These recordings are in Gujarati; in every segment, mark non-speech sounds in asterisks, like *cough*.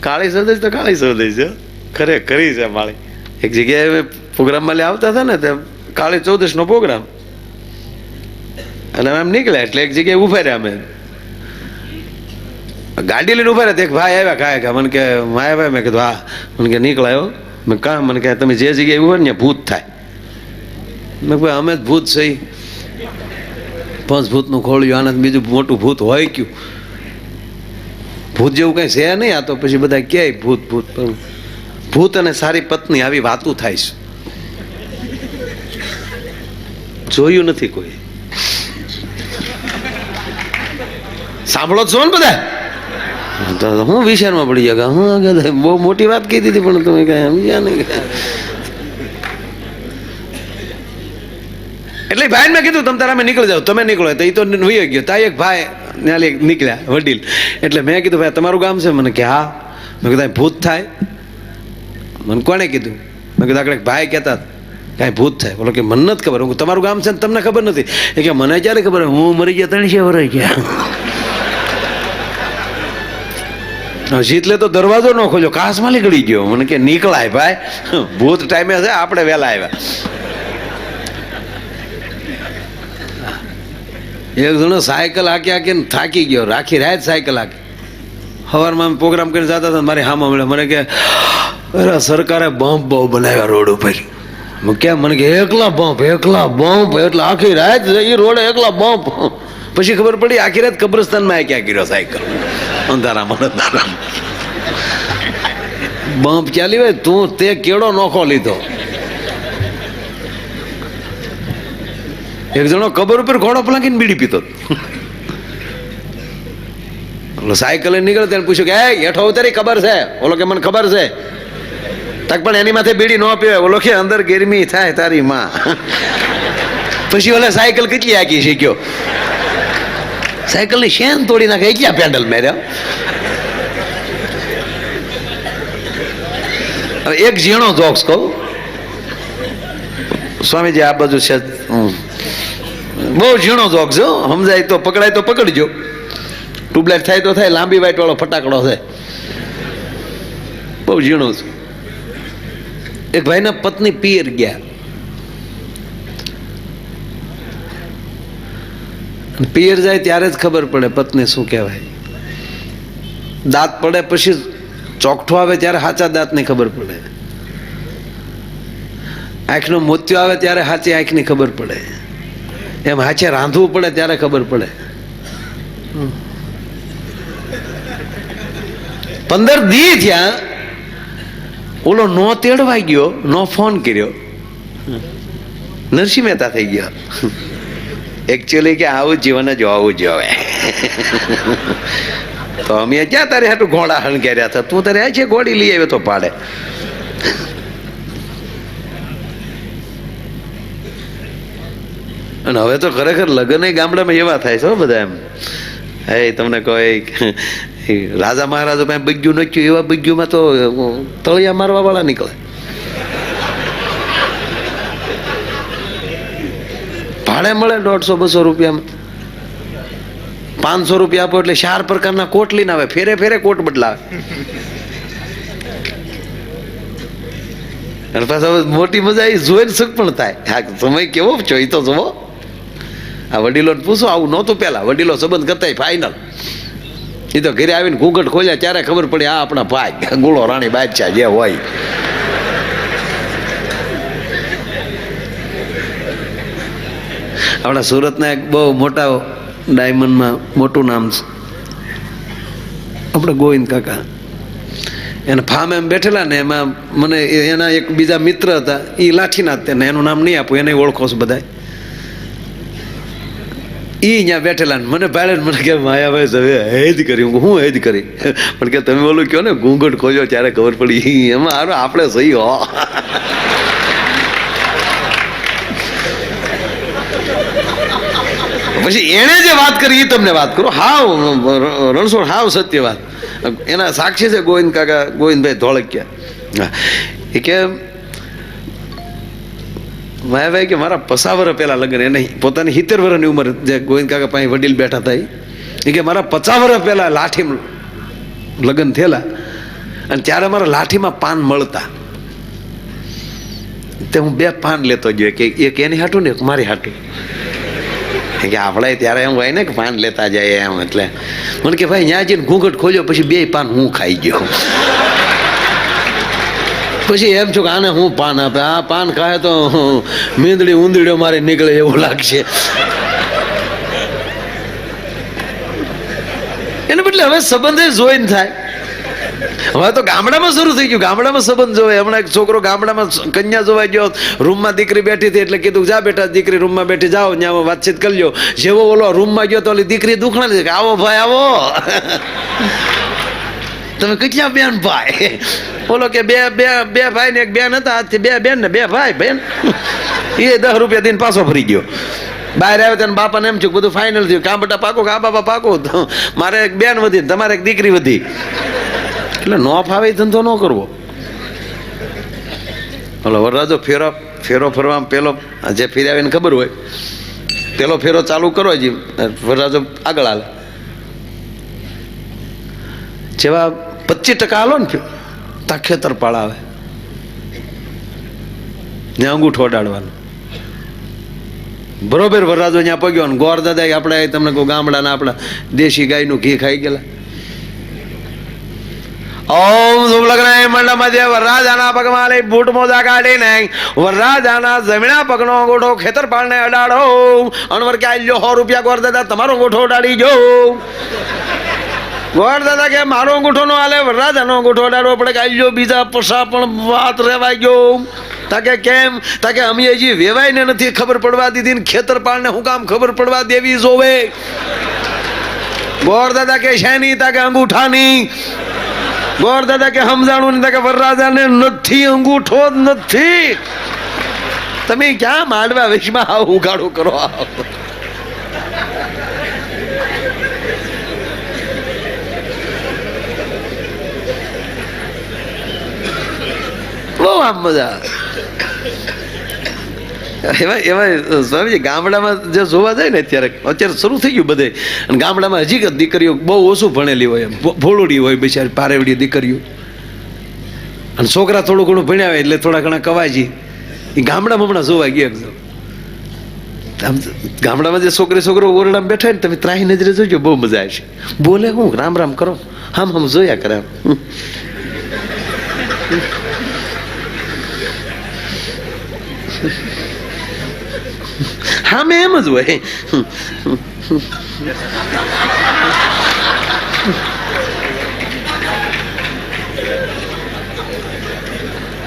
કાળી સરદેશ તો કાળી સરદેશ ખરે કરી છે માળી. એક જગ્યાએ પ્રોગ્રામમાં લે આવતા હતા ને, તે કાળી ચૌદશનો પ્રોગ્રામ. અને એમ નીકળ્યા, એટલે એક જગ્યાએ ઊભા રહ્યા અમે. ગાડી લઈને ઊભા રહ્યા એક ભાઈ આવ્યા કાંઈ કે, મને કે માયા આવ્યા, મેં કીધું, હા. મને કે, નીકળાયો. મેં કાં મને કે, તમે જે જગ્યાએ ઊભા ને ભૂત થાય. મેં ભાઈ અમે જ ભૂત છે પંચ ભૂતનું ખોળ્યું આનંદ બીજું મોટું ભૂત હોય કયું? ભૂત જેવું કંઈ છે નહીં આ તો પછી બધા ક્યાંય ભૂત ભૂત પણ ભૂત અને સારી પત્ની આવી વાતું થાય છે જોયું નથી કોઈ સાંભળો છો ને બધા હું વિચારમાં પડી ગયા હું બહુ મોટી વાત કહી દીધી પણ તમે કઈ સમજ્યા નહીં એટલે ભાઈ મેં કીધું તમે તારા નીકળી જાઓ તમે નીકળો તો એ તો વહી ગયો તા એક ભાઈ ન્યાલી નીકળ્યા વડીલ. એટલે મેં કીધું, ભાઈ તમારું ગામ છે? મને કે, હા. મેં કીધું ભૂત થાય. મને કોણે કીધું? મેં કીધું, આગળ ભાઈ કહેતા કાંઈ ભૂત થાય. બોલો કે, મને નથી ખબર. હું તમારું ગામ છે ને તમને ખબર નથી. એ કે, મને ક્યારે ખબર? હું મરી ગયા ત્રણસે વરાઈ ગયા. જીતલે તો દરવાજો ન ખોલ્યો, કાસમાં નીકળી ગયો. મને કે, નીકળાય ભાઈ. ભૂત ટાઈમે છે, આપણે વહેલા આવ્યા. એક જણો સાયકલ હાકી હાકીને થાકી ગયો રાખી રાત સાયકલ હાકી સવારમાં અમે પ્રોગ્રામ કરીને જતા હતા મારી હામાં મળે મને કે અરે સરકારે બમ્પ બહુ બનાવ્યા રોડ ઉપર મેં કેમ મને કે એકલા બમ્પ એકલા બમ્પ એટલે આખી રાત એ રોડે એકલા બમ્પ પછી ખબર પડી આખી રાત કબ્રસ્તાનમાં ક્યાં કર્યો સાયકલ અંધારામાં અંધારામાં બમ્પ ચાલી હોય તું તે કેળો નોખો લીધો એક જણો કબર ઉપર ઘોડો પલાંકીને બીડી પીતો. ઓલો સાયકલ નીકળે તેને પૂછ્યું કે, એ, હેઠો ઉતારી ખબર છે? ઓલો કે, મને ખબર છે. તક પણ એની માથે બીડી ન પીવે ઓલો કે, અંદર ગરમી થાય તારી માં. પછી ઓલે સાયકલ કેટલી આખી શીખ્યો સાયકલની શેન તોડી નાખે? ક્યાં પેન્ડલ મેર્યા? એક ઝીણો જોક્સ કહું. સ્વામીજી, આ બાજુ છે. બહુ ઝીણો જોક છે સમજાય તો પકડાય તો પકડજો. ટ્યુબલાઇટ થાય તો થાય, લાંબી વાઇટ વાળો ફટાકડો છે. બહુ ઝીણો છે. એક ભાઈના પત્ની પિયર ગયા. પિયર જાય ત્યારે જ ખબર પડે પત્ની શું કહેવાય. દાંત પડે પછી ચોકઠો આવે ત્યારે સાચા દાંતની ખબર પડે. આંખનો મોતિયો આવે ત્યારે સાચી આંખની ખબર પડે. એમ હાચે રાંધવું પડે ત્યારે ખબર પડે. પંદર દી થયા, ઓલો નો તેડવા ગયો, નો ફોન કર્યો. નરસિંહ મહેતા થઈ ગયા. એકચ્યુઅલી કે આવું જીવન જ હોવું જોઈએ તો અમે ક્યાં તારે હાટું ઘોડા હણગ્યા હતા? તું તારે આ છે ઘોડી લઈ આવ્યો તો પાડે. અને હવે તો ખરેખર લગ્ન ગામડામાં એવા થાય છે બધા એમ. હે, તમને કોઈ *laughs* રાજા મહારાજા પાસે બગ્યું નચ્યું એવા બગ્યુમાં તો તળિયા મારવા વાળા નીકળે. ભાડે મળે દોઢસો, બસો રૂપિયામાં. પાંચસો રૂપિયા આપો એટલે ચાર પ્રકારના કોટ લઈને આવે, ફેરે ફેરે કોટ બદલાવે. પાછા મોટી મજા આવી, જોઈને સુખ પણ થાય. હા, સમય કેવો? છો એ તો જુઓ. આ વડીલોને પૂછો, આવું નહોતું પહેલાં. વડીલો સંબંધ કરતા ફાઇનલ એ તો ઘરે આવીને ઘૂંઘટ ખોલ્યા, ત્યારે ખબર પડી આ આપણા ભાઈ ગુળો રાણી બાદશાહ જે હોય. આપણા સુરતના એક બહુ મોટા ડાયમંડમાં મોટું નામ છે. આપણે ગોવિંદ કાકા. એને ફાર્મ એમ બેઠેલા ને એમાં મને એના એક બીજા મિત્ર હતા એ લાઠીનાથ એનું નામ નહીં આપું, એને ઓળખો છો બધા એ અહીંયા બેઠેલા મને ભાડે મને કે માયાભાઈ તમે હેદ કરી. હું હેદ કરી? પણ કે, તમે બોલું કહો ને, ઘૂંઘટ ખોજો ત્યારે ખબર પડી. એમાં હારું આપણે સહી હો. પછી એણે જે વાત કરી એ તમને વાત કરું. હાવ, રણછોડ, હાવ સત્ય વાત. એના સાક્ષી છે ગોવિંદ કાકા, ગોવિંદભાઈ ધોળકિયા. એ કે માયાભાઈ કે મારા પસાવર પહેલાં લગ્ન એને પોતાની સિત્તેર વર્ષની ઉંમર જે ગોવિંદ કાકા પાસે વડીલ બેઠા ઈ. એ કે મારા પચાસ વર્ષ પહેલા લાઠી લગ્ન થયેલા. અને ત્યારે મારા લાઠીમાં પાન મળતા. તે હું બે પાન લેતો ગયો. કે એક એની હાટું ને એક મારી હાટું. કે આપણે ત્યારે એમ હોય ને કે પાન લેતા જાય એમ એટલે. મને કે ભાઈ ત્યાં જઈને ઘૂંઘટ ખોલ્યો, પછી બે પાન હું ખાઈ ગયો. પછી એમ છું કે આને હું પાન આપે? આ પાન ખાય તો મીંદડી ઊંધડીઓ મારે નીકળે એવું લાગશે. એને બદલે હવે સંબંધે જોઈને થાય. હવે તો ગામડામાં શરૂ થઈ ગયું. ગામડામાં સંબંધ જોવે હમણાં એક છોકરો ગામડામાં કન્યા જોવા ગયો. રૂમમાં દીકરી બેઠી હતી એટલે કીધું, જા બેટા, દીકરી રૂમમાં બેઠી જાઓ, ત્યાં વાતચીત કરી લો જેવો ઓલો રૂમમાં ગયો તો ઓલી દીકરી દુખણા કે, આવો ભાઈ, આવો. *laughs* તમે કેટલા બેન ભાઈ? બોલો કે બે બે બે ભાઈ ને એક બેન હતા. આજથી બે બેન ને બે ભાઈ બેન. એ દસ રૂપિયા દઈને પાછો ફરી ગયો. બહાર આવ્યો ત્યારે બાપાને એમ છું બધું ફાઇનલ થયું. કાં બટા પાકો કાં બાપા પાકો? મારે એક બેન વધી તમારે એક દીકરી વધી. એટલે નો ફાવે ધંધો ન કરવો. હલો વરરાજો ફેરો ફેરો ફરવામાં પેલો જે ફેરાવીને ખબર હોય. પેલો ફેરો ચાલુ કરો હજી. વરરાજો આગળ હાલે. જેવા પચીસ ટકા હાલો ને તા ખેતર પાળ આવે ત્યાં અંગૂઠો અડાડવાનો. બરોબર વરરાજો ત્યાં પગ્યો ને ગોર દાદા આપણે તમને કહું ગામડાના આપણા દેશી ગાયનું ઘી ખાઈ ગયેલા. ઓમ શુભલગ્ન મંડળ મધ્ય વરરાજાના પગમાં લઈ બૂટ મોજા કાઢીને વરરાજાના જમીના પગનો અંગૂઠો ખેતર પાળને અડાડો. અણવર કે આલ્યો સો રૂપિયા ગોર દાદા, તમારો અંગૂઠો અડાડી જો ગોર દાદા કે મારો અંગૂઠો નો હાલે વરરાજાનો અંગૂઠો અડાડવો પડે કે આલ્યો બીજા પસા, પણ વાત રેવાઈ ગયો. તાકે કેમ? તાકે અમે હજી વેવાઈને નથી ખબર પડવા દીધી ને ખેતર પાળને હું કામ ખબર પડવા દેવી જોવે. ગોર દાદા કે શેની? તાકે અંગૂઠાની. ગોર દાદા કે સમજાણું ને તાકે વરરાજાને નથી, અંગૂઠો નથી. તમે ક્યાં માંડવા વિશમાં આવું ઉગાડું કરો? આવો મજા આવે. એવા એવા સ્વામીજી, ગામડામાં જે જોવા જાય ને અત્યારે અત્યારે શરૂ થઈ ગયું બધે. અને ગામડામાં હજી દીકરીઓ બહુ ઓછું ભણેલી હોય એમ. ભોળોડી હોય બિચારી, પારેવડી દીકરીઓ. અને છોકરા થોડું ઘણું ભણ્યા હોય એટલે થોડા ઘણા કવાજી. એ ગામડામાં હમણાં જોવા ગયા. આમ, ગામડામાં જે છોકરી છોકરો ઓરડામાં બેઠા ને, તમે ત્રાહી નજરે જોજો, બહુ મજા આવશે. બોલે હું, રામ રામ કરો. આમ આમ જોયા કરે. આમ. હા મેં એમ જ હોય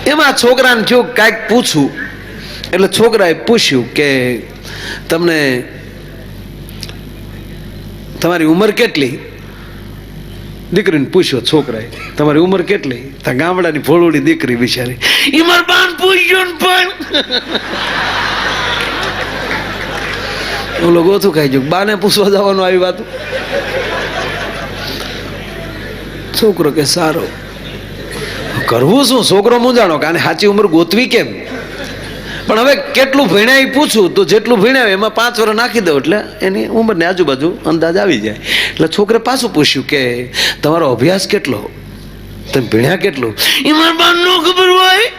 એમાં છોકરાને થયું કાંઈક પૂછું એટલે છોકરાએ પૂછ્યું કે તમને તમારી ઉંમર કેટલી દીકરીને પૂછ્યો છોકરાએ તમારી ઉંમર કેટલી ગામડાની ભોળવડી દીકરી બિચારી ઈમર માર બાન પૂછ્યો ને પણ ઓલો ગોથું ખાઈ જો બાને પૂછવા જવાનું આવી વાત. છોકરો કે સારો. કરવું શું? છોકરો મૂંઝાણો કે આને સાચી ઉંમર ગોતવી કેમ? પણ હવે કેટલું ભણ્યા પૂછું તો જેટલું ભણ્યા એમાં પાંચ વર્ષ નાખી દઉં એટલે એની ઉંમરની આજુબાજુ અંદાજ આવી જાય. એટલે છોકરે પાછું પૂછ્યું કે તમારો અભ્યાસ કેટલો? તમે ભણ્યા કેટલું? એમાં મારા ન ખબર હોય?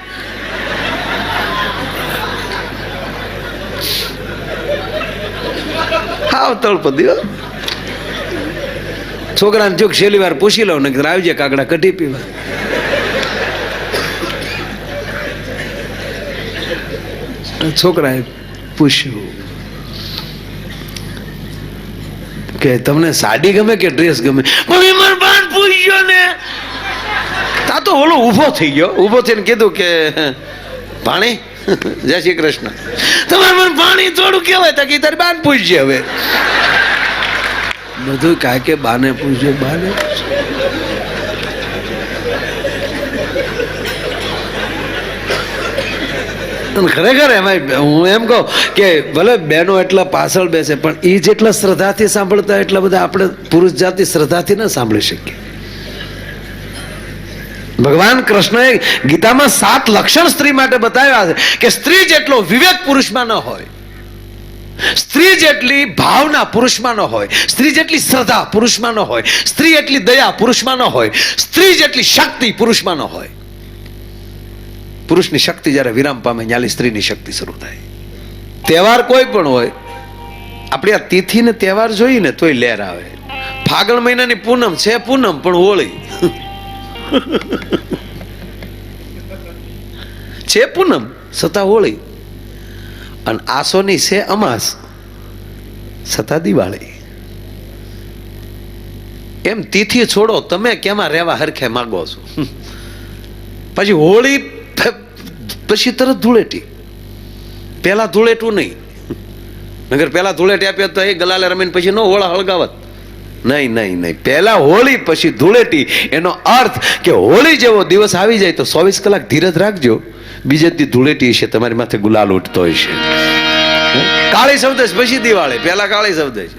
હાવ તળપદી છોકરાને જો છેલ્લી વાર પૂછી લઉં ને આવજે કાકડા કઢી પીવા. છોકરાએ પૂછ્યું કે તમને સાડી ગમે કે ડ્રેસ ગમે? એ મારા બાન પૂછ્યો ને. તા તો ઓલો ઊભો થઈ ગયો. ઊભો થઈને કીધું કે, ભાણી, જય શ્રી કૃષ્ણ. તમારે મને પાણી થોડું કહેવાય તો કે તારી બાન પૂછજે હવે. બધું કાંઈ કે બાને પૂછજો, બાને ખરેખર એમાં હું એમ કહું કે ભલે બહેનો એટલા પાછળ બેસે, પણ એ જેટલા શ્રદ્ધાથી સાંભળતા એટલા બધા આપણે પુરુષ જાતિ શ્રદ્ધાથી ન સાંભળી શકીએ. ભગવાન કૃષ્ણએ ગીતામાં સાત લક્ષણ સ્ત્રી માટે બતાવ્યા છે કે સ્ત્રી જેટલો વિવેક પુરુષમાં ન હોય, સ્ત્રી જેટલી ભાવના પુરુષમાં ન હોય, સ્ત્રી જેટલી શ્રદ્ધા પુરુષમાં ન હોય, સ્ત્રી એટલી દયા પુરુષમાં ન હોય, સ્ત્રી જેટલી શક્તિ પુરુષમાં ન હોય, પુરુષની શક્તિ જ્યારે વિરામ પામે ન્યાલી સ્ત્રીની શક્તિ શરૂ થાય. તહેવાર કોઈ પણ હોય, આપણે આ તિથિ ને તહેવાર જોઈએ ને તોય લહેર આવે. ફાગણ મહિનાની પૂનમ છે પૂનમ, પણ હોળી. છે પૂનમ, સતા હોળી. અને આસોની છે અમાસ, સતા દિવાળી. એમ તિથિ છોડો, તમે કેમાં રહેવા હરખે માગો છો? પછી હોળી પછી તરત ધૂળેટી. પહેલાં ધૂળેટું નહીં. નગર પહેલાં ધૂળેટી આપ્યા તો એ ગલાલે રમીને પછી ન હોળા હળગાવત. નહીં નહીં નહીં. પહેલા હોળી, પછી ધૂળેટી. એનો અર્થ કે હોળી જેવો દિવસ આવી જાય તો ચોવીસ કલાક ધીરજ રાખજો. બીજે ધૂળેટી છે, તમારી માથે ગુલાલ ઉઠતો હશે કાળી સૌદેશ પછી દિવાળી, પહેલા કાળી સૌદેશ